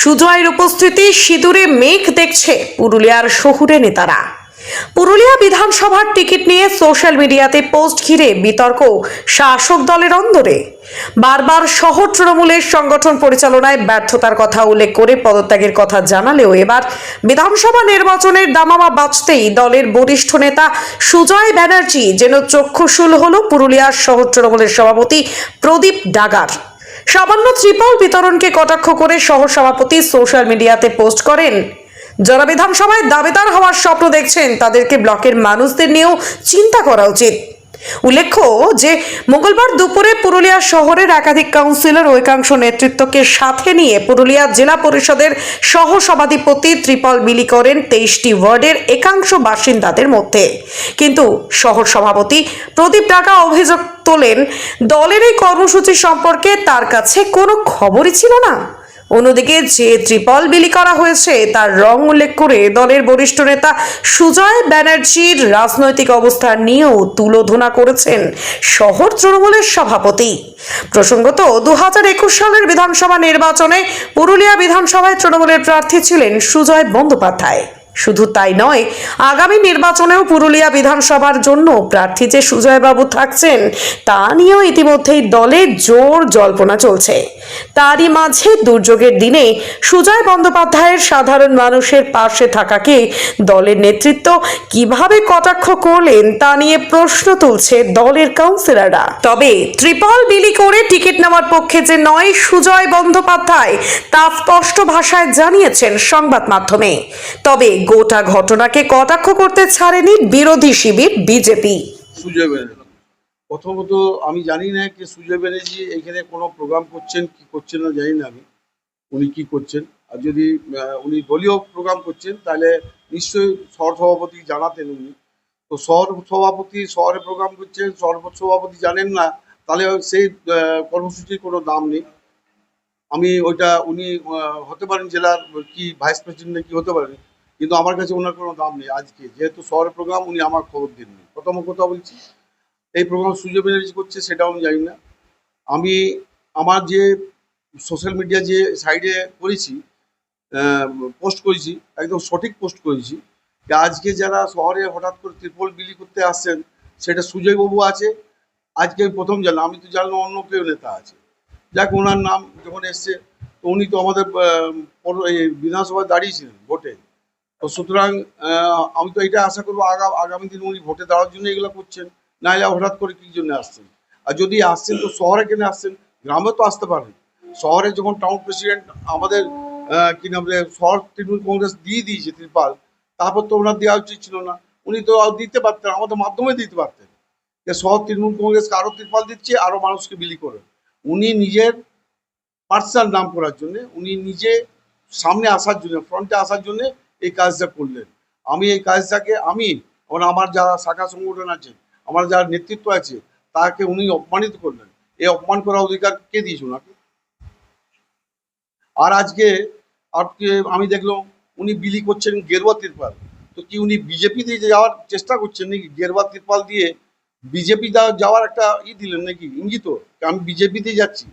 সুজয়ের উপস্থিতি সিঁদুরে মেঘ দেখছে পুরুলিয়ার শহুরে নেতারা। পুরুলিয়া বিধানসভার টিকিট নিয়ে সোশ্যাল মিডিয়াতে পোস্ট ঘিরে বিতর্ক শাসক দলের অন্দরে। বারবার শহর তৃণমূলের সংগঠন পরিচালনায় ব্যর্থতার কথা উল্লেখ করে পদত্যাগের কথা জানালেও এবার বিধানসভা নির্বাচনের দামামা বাঁচতেই দলের বরিষ্ঠ নেতা সুজয় ব্যানার্জি যেন চক্ষুশূল হল পুরুলিয়ার শহর তৃণমূলের সভাপতি প্রদীপ ডাগার। সামান্য ত্রিপল বিতরণকে কটাক্ষ করে সহসভাপতি সোশ্যাল মিডিয়াতে পোস্ট করেন। যারা বিধানসভায় দাবেদার হওয়ার স্বপ্ন দেখছেন তাদেরকে ব্লকের মানুষদের নিয়েও চিন্তা করা উচিত। উল্লেখ্য যে মঙ্গলবার দুপুরে পুরুলিয়া শহরের একাধিক কাউন্সিলর ও একাংশ নেতৃত্বকে সাথে নিয়ে পুরুলিয়া জেলা পরিষদের সহ সভাধিপতি ত্রিপল বিলি করেন তেইশটি ওয়ার্ডের একাংশ বাসিন্দাদের মধ্যে। কিন্তু শহর সভাপতি প্রদীপ ডাকা অভিযোগ তোলেন, দলের এই কর্মসূচি সম্পর্কে তার কাছে কোনো খবরই ছিল না। অন্যদিকে যে ত্রিপল বিলি করা হয়েছে, তার রং উল্লেখ করে দলের বরিষ্ঠ নেতা সুজয় ব্যানার্জির রাজনৈতিক অবস্থা নিয়েও তুলোধনা করেছেন শহর তৃণমূলের সভাপতি। প্রসঙ্গত দু একুশ সালের বিধানসভা নির্বাচনে পুরুলিয়া বিধানসভায় তৃণমূলের প্রার্থী ছিলেন সুজয় বন্দ্যোপাধ্যায়। শুধু তাই নয়, আগামী নির্বাচনেও পুরুলিয়া বিধানসভার জন্য প্রার্থী যে সুজয়বাবু থাকছেন, তা নিয়েও ইতিমধ্যেই দলে জোর জল্পনা চলছে। তারই মাঝে দুর্যোগের দিনে সুজয় বন্দ্যোপাধ্যায়ের সাধারণ মানুষের পাশে থাকাকে দলের নেতৃত্ব কীভাবে কটাক্ষ করলেন, তা নিয়ে প্রশ্ন তুলছে দলের কাউন্সিলররা। তবে ত্রিপল বিলি করে টিকিট নেওয়ার পক্ষে যে নয় সুজয় বন্দ্যোপাধ্যায়, তা স্পষ্ট ভাষায় জানিয়েছেন সংবাদ মাধ্যমে। তবে গোটা ঘটনাকে কটাক্ষ করতে ছাড়েনি বিরোধী শিবির বিজেপি। সুজয় প্রথমত আমি জানি না যে সুজয় ব্যানার্জি এখানে কোনো প্রোগ্রাম করছেন, কি করছেন না জানি না আমি। উনি কি করছেন? আর যদি উনি দলীয় প্রোগ্রাম করছেন, তাহলে নিশ্চয়ই শহর সভাপতি জানাতেন উনি। তো শহর সভাপতি শহরে প্রোগ্রাম করছেন শহর সভাপতি জানেন না, তাহলে সেই কর্মসূচির কোনো দাম নেই। আমি ওইটা, উনি হতে পারেন জেলার কি ভাইস প্রেসিডেন্ট কি হতে পারেন কিন্তু আমার কাছে ওনার কোনো দাম নেই আজকে। যেহেতু শহরের প্রোগ্রাম উনি আমার খবর দিননি প্রথম কথা বলছি, এই প্রোগ্রাম সুযোগ ব্যানার্জি করছে সেটাও আমি জানি না। আমি আমার যে সোশ্যাল মিডিয়া যে সাইডে করেছি পোস্ট করেছি, একদম সঠিক পোস্ট করেছি, যে আজকে যারা শহরে হঠাৎ করে ত্রিপল বিলি করতে আসছেন, সেটা সুজয়বাবু আছে, আজকে প্রথম জানলাম, আমি তো জানলাম অন্য কেউ নেতা আছে। যাক, ওনার নাম যখন এসছে, তো উনি তো আমাদের বিধানসভায় দাঁড়িয়েছিলেন ভোটে। তো সুতরাং আমি তো এটা আশা করব আগা, আগামী দিন উনি ভোটে দাঁড়ার জন্য এগুলো করছেন। নাহলে হঠাৎ করে কি জন্য আসছেন? আর যদি আসছেন তো শহরে কেন আসছেন? গ্রামে তো আসতে পারেন। শহরে যখন টাউন প্রেসিডেন্ট আমাদের কি নাম শহর তৃণমূল কংগ্রেস দিয়ে দিয়েছে ত্রিপাল, তারপর তো ওনার দেওয়া উচিত ছিল না। উনি তো দিতে পারতেন আমাদের মাধ্যমে দিতে পারতেন। যে শহর তৃণমূল কংগ্রেসকে আরও ত্রিপাল দিচ্ছে আরও মানুষকে বিলি করে। উনি নিজের পার্সোনাল নাম করার জন্যে, উনি নিজে সামনে আসার জন্য ফ্রন্টে আসার জন্য এই কাজটা করলেন। আমি এই কাজটাকে, আমি আমার যারা শাখা সংগঠন আছে, আমার যারা নেতৃত্ব আছে, তাকে উনি অপমানিত করলেন। এই অপমান করার অধিকার কে দিয়েছে ওনাকে? আর আজকে আজকে আমি দেখলাম উনি বিলি করছেন গেরুয়া তিরপাল। তো কি উনি বিজেপি দিয়ে যাওয়ার চেষ্টা করছেন নাকি? গেরুয়া তিরপাল দিয়ে বিজেপি যাওয়ার একটা ই দিলেন নাকি? ইঙ্গিত? আমি বিজেপিতে যাচ্ছি।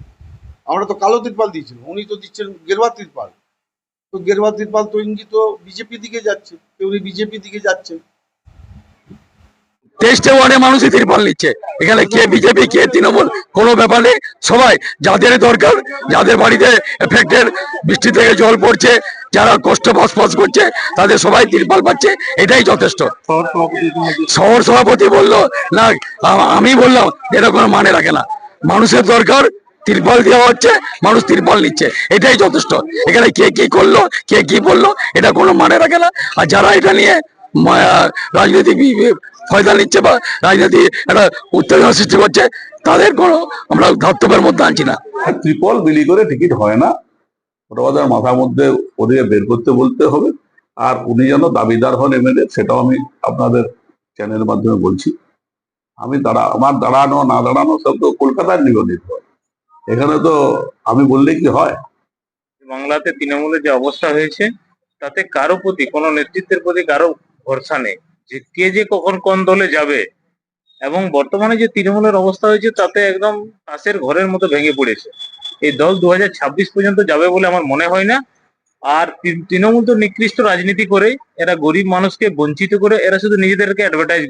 আমরা তো কালো তিরপাল দিয়েছিলাম। উনি তো দিচ্ছেন গেরুয়া তিরপাল। তো গেরুয়া তিরপাল তো ইঙ্গিত বিজেপি দিকে যাচ্ছে তো উনি বিজেপি দিকে যাচ্ছেন ওয়ার্ডে মানুষই তিরপাল নিচ্ছে। এখানে কে বিজেপি, কে তৃণমূল, কোনো ব্যাপার নেই। সবাই যাদের দরকার, যাদের বাড়িতে এফেক্টের বৃষ্টি থেকে জল পড়ছে, যারা কষ্ট করছে, তাদের সবাই তিরপাল পাচ্ছে। এটাই যথেষ্ট। শহর সভাপতি বলল, না আমি বললাম, এটা কোনো মানে রাখে না। মানুষের দরকার তিরপাল দেওয়া হচ্ছে, মানুষ তিরপাল নিচ্ছে। এটাই যথেষ্ট। এখানে কে কি করল, কে কি বলল, এটা কোনো মানে রাখে না। আর যারা এটা নিয়ে বি- ফয়দা নিচ্ছে বা রাজনীতি একটা উত্তেজনা সৃষ্টি করছে, তাদের কোনো আমরা ধর্তব্যের মধ্যে আনছি না। ত্রিপল বিলি করে টিকিট হয় না। ওটা মাথার মধ্যে ওদিকে বের করতে বলতে হবে। আর উনি যেন দাবিদার হন এমএলএ, সেটাও আমি আপনাদের চ্যানেলের মাধ্যমে বলছি। আমি দাঁড়া, আমার দাঁড়ানো, না দাঁড়ানো সব তো কলকাতার নিবন্ধিত এখানে তো আমি বললে কি হয়? বাংলাতে তৃণমূলের যে অবস্থা হয়েছে, তাতে কারও প্রতি, কোনো নেতৃত্বের প্রতি কারও ভরসা নেই। যে কে যে কখন কোন দলে যাবে, এবং বর্তমানে যে তৃণমূলের অবস্থা হয়েছে, তাতে একদম পাশের ঘরের মতো ভেঙে পড়েছে। এই দল দু হাজার ছাব্বিশ পর্যন্ত যাবে বলে আমার মনে হয় না। আর তৃণমূল তো নিকৃষ্ট রাজনীতি করে এরা গরিব মানুষকে বঞ্চিত করে, এরা শুধু নিজেদেরকে অ্যাডভার্টাইজ